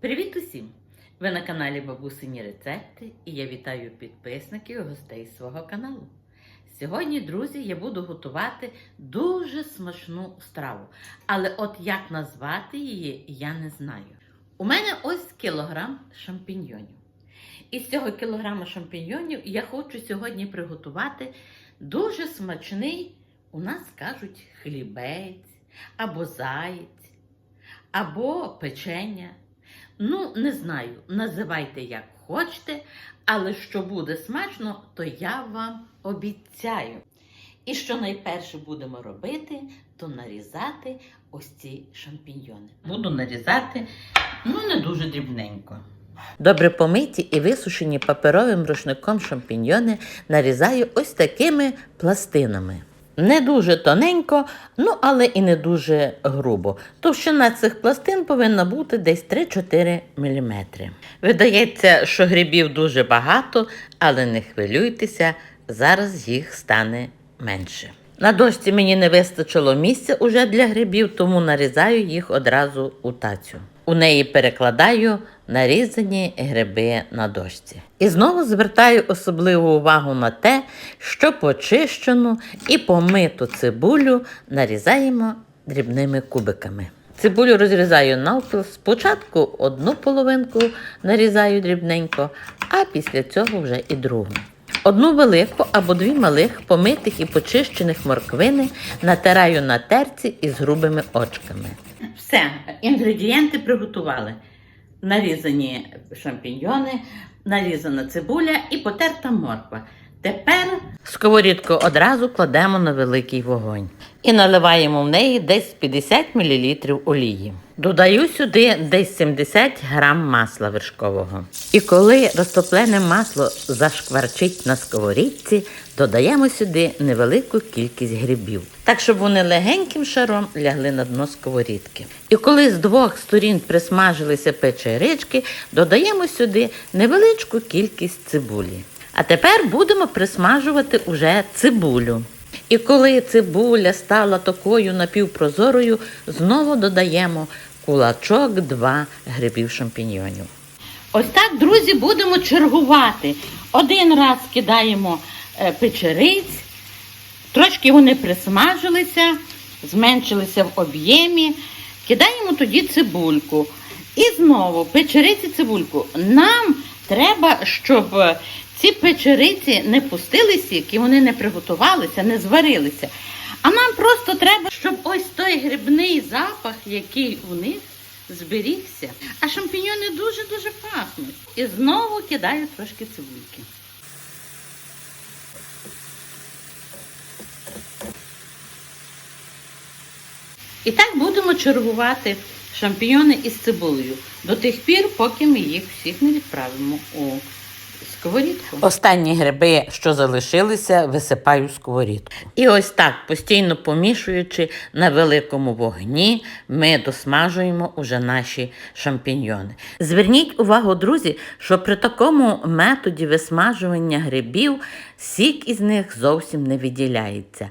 Привіт усім! Ви на каналі Бабусині Рецепти і я вітаю підписників і гостей свого каналу. Сьогодні, друзі, я буду готувати дуже смачну страву. Але от як назвати її, я не знаю. У мене ось кілограм шампіньйонів. І з цього кілограма шампіньйонів я хочу сьогодні приготувати дуже смачний, у нас кажуть, хлібець, або заєць, або печення. Ну, не знаю, називайте як хочете, але що буде смачно, то я вам обіцяю. І що найперше будемо робити, то нарізати ось ці шампіньйони. Буду нарізати, ну, не дуже дрібненько. Добре помиті і висушені паперовим рушником шампіньйони нарізаю ось такими пластинами. Не дуже тоненько, ну але і не дуже грубо. Товщина цих пластин повинна бути десь 3-4 мм. Видається, що грибів дуже багато, але не хвилюйтеся, зараз їх стане менше. На дошці мені не вистачило місця уже для грибів, тому нарізаю їх одразу у тацю. У неї перекладаю нарізані гриби на дошці. І знову звертаю особливу увагу на те, що почищену і помиту цибулю нарізаємо дрібними кубиками. Цибулю розрізаю навпіл. Спочатку одну половинку нарізаю дрібненько, а після цього вже і другу. Одну велику або дві малих помитих і почищених морквини натираю на терці із грубими очками. Все, інгредієнти приготували. Нарізані шампіньйони, нарізана цибуля і потерта морква. Тепер сковорідку одразу кладемо на великий вогонь і наливаємо в неї десь 50 мл олії. Додаю сюди десь 70 грам масла вершкового. І коли розтоплене масло зашкварчить на сковорідці, додаємо сюди невелику кількість грибів, так щоб вони легеньким шаром лягли на дно сковорідки. І коли з двох сторін присмажилися печерички, додаємо сюди невеличку кількість цибулі. А тепер будемо присмажувати уже цибулю. І коли цибуля стала такою напівпрозорою, знову додаємо кулачок 2 грибів шампіньйонів. Ось так, друзі, будемо чергувати. Один раз кидаємо е, печериць, трошки вони присмажилися, зменшилися в об'ємі. Кидаємо тоді цибульку. І знову печериці цибульку. Нам треба, щоб ці печериці не пустили сік і вони не приготувалися, не зварилися. А нам просто треба, щоб ось той грибний запах, який у них зберігся. А шампіньони дуже-дуже пахнуть. І знову кидаю трошки цибульки. І так будемо чергувати шампіньони із цибулею до тих пір, поки ми їх всіх не відправимо у сковорідку. Останні гриби, що залишилися, висипаю в сковорідку. І ось так, постійно помішуючи на великому вогні, ми досмажуємо уже наші шампіньйони. Зверніть увагу, друзі, що при такому методі висмажування грибів сік із них зовсім не виділяється.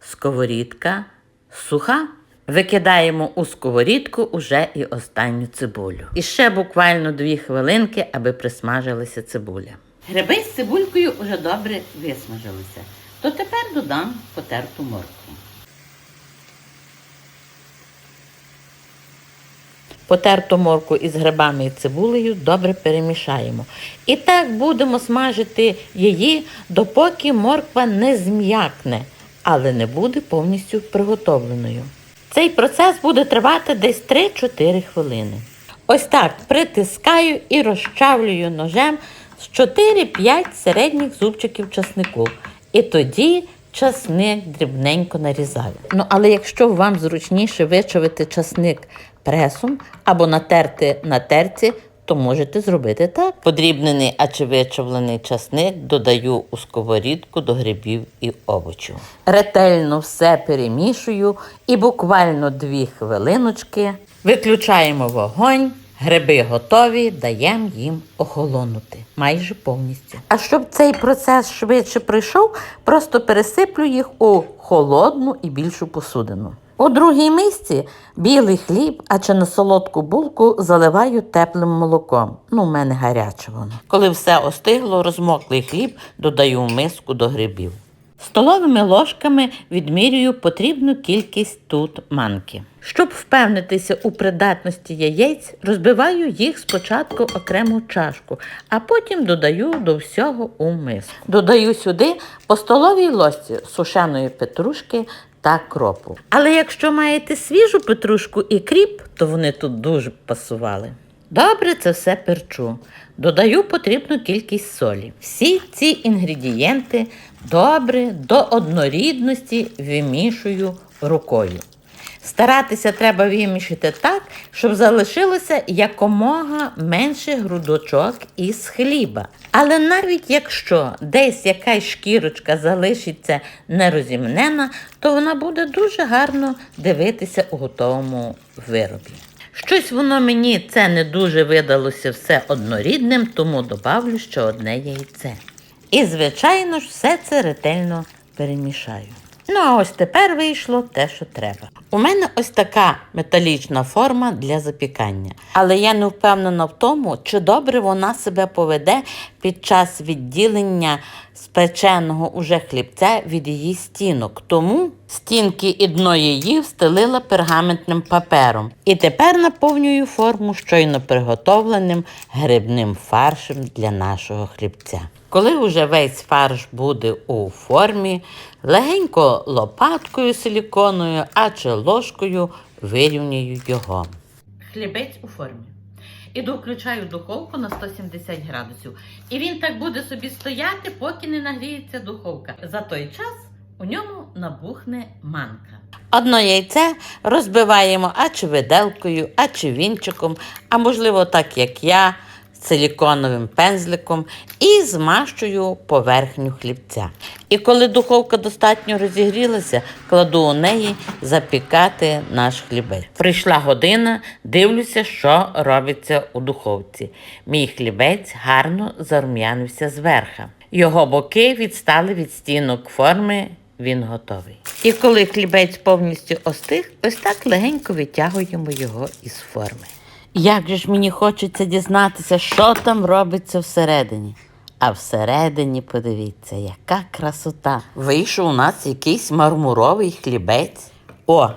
Сковорідка суха. Викидаємо у сковорідку уже і останню цибулю. І ще буквально дві хвилинки, аби присмажилася цибуля. Гриби з цибулькою вже добре висмажилися. То тепер додам потерту моркву. Потерту морку із грибами і цибулею добре перемішаємо. І так будемо смажити її, допоки морква не зм'якне, але не буде повністю приготовленою. Цей процес буде тривати десь 3-4 хвилини. Ось так притискаю і розчавлюю ножем з 4-5 середніх зубчиків часнику. І тоді часник дрібненько нарізаю. Ну, але якщо вам зручніше вичавити часник пресом або натерти на терці, то можете зробити так. Подрібнений, а чи вичавлений часник додаю у сковорідку до грибів і овочів. Ретельно все перемішую і буквально дві хвилиночки виключаємо вогонь. Гриби готові, даємо їм охолонути майже повністю. А щоб цей процес швидше пройшов, просто пересиплю їх у холодну і більшу посудину. У другій мисці білий хліб, а чи на солодку булку заливаю теплим молоком. Ну, в мене гаряче воно. Коли все остигло, розмоклий хліб додаю в миску до грибів. Столовими ложками відмірюю потрібну кількість тут манки. Щоб впевнитися у придатності яєць, розбиваю їх спочатку окрему чашку, а потім додаю до всього у миску. Додаю сюди по столовій ложці сушеної петрушки та кропу. Але якщо маєте свіжу петрушку і кріп, то вони тут дуже пасували. Добре це все перчу. Додаю потрібну кількість солі. Всі ці інгредієнти добре до однорідності вимішую рукою. Старатися треба вимішати так, щоб залишилося якомога менше грудочок із хліба. Але навіть якщо десь якась шкірочка залишиться нерозімнена, то вона буде дуже гарно дивитися у готовому виробі. Щось воно мені це не дуже видалося все однорідним, тому добавлю ще одне яйце. І, звичайно ж, все це ретельно перемішаю. Ну, а ось тепер вийшло те, що треба. У мене ось така металічна форма для запікання, але я не впевнена в тому, чи добре вона себе поведе під час відділення спеченого уже хлібця від її стінок. Тому стінки і дно її встелила пергаментним папером. І тепер наповнюю форму щойно приготовленим грибним фаршем для нашого хлібця. Коли вже весь фарш буде у формі, легенько лопаткою силіконою, а чи ложкою вирівнюю його. Хлібець у формі. Іду доключаю духовку на 170 градусів. І він так буде собі стояти, поки не нагріється духовка. За той час у ньому набухне манка. Одно яйце розбиваємо а чи виделкою, а чи вінчиком, а можливо, так як я, силіконовим пензликом і змащую поверхню хлібця. І коли духовка достатньо розігрілася, кладу у неї запікати наш хлібець. Прийшла година, дивлюся, що робиться у духовці. Мій хлібець гарно зарум'янився зверха. Його боки відстали від стінок форми, він готовий. І коли хлібець повністю остиг, ось так легенько витягуємо його із форми. Як же ж мені хочеться дізнатися, що там робиться всередині. А всередині, подивіться, яка красота. Вийшов у нас якийсь мармуровий хлібець. О,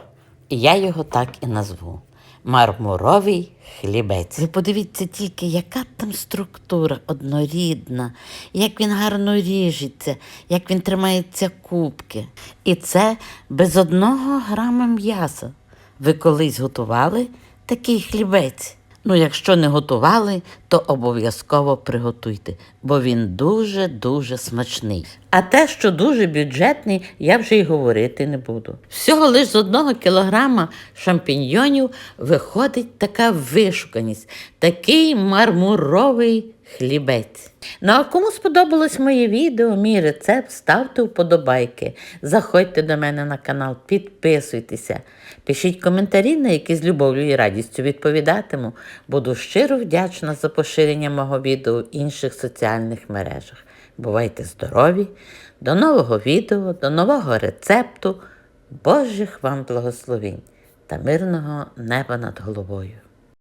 я його так і назву. Мармуровий хлібець. Ви подивіться тільки, яка там структура однорідна, як він гарно ріжеться, як він тримається кубки. І це без одного грама м'яса. Ви колись готували такий хлібець? Ну, якщо не готували, то обов'язково приготуйте, бо він дуже-дуже смачний. А те, що дуже бюджетний, я вже й говорити не буду. Всього лиш з одного кілограма шампіньйонів виходить така вишуканість, такий мармуровий хлібець. Ну а кому сподобалось моє відео, мій рецепт, ставте вподобайки. Заходьте до мене на канал, підписуйтеся, пишіть коментарі, на які з любов'ю і радістю відповідатиму. Буду щиро вдячна за поширення мого відео в інших соціальних мережах. Бувайте здорові! До нового відео, до нового рецепту. Божих вам благословінь та мирного неба над головою.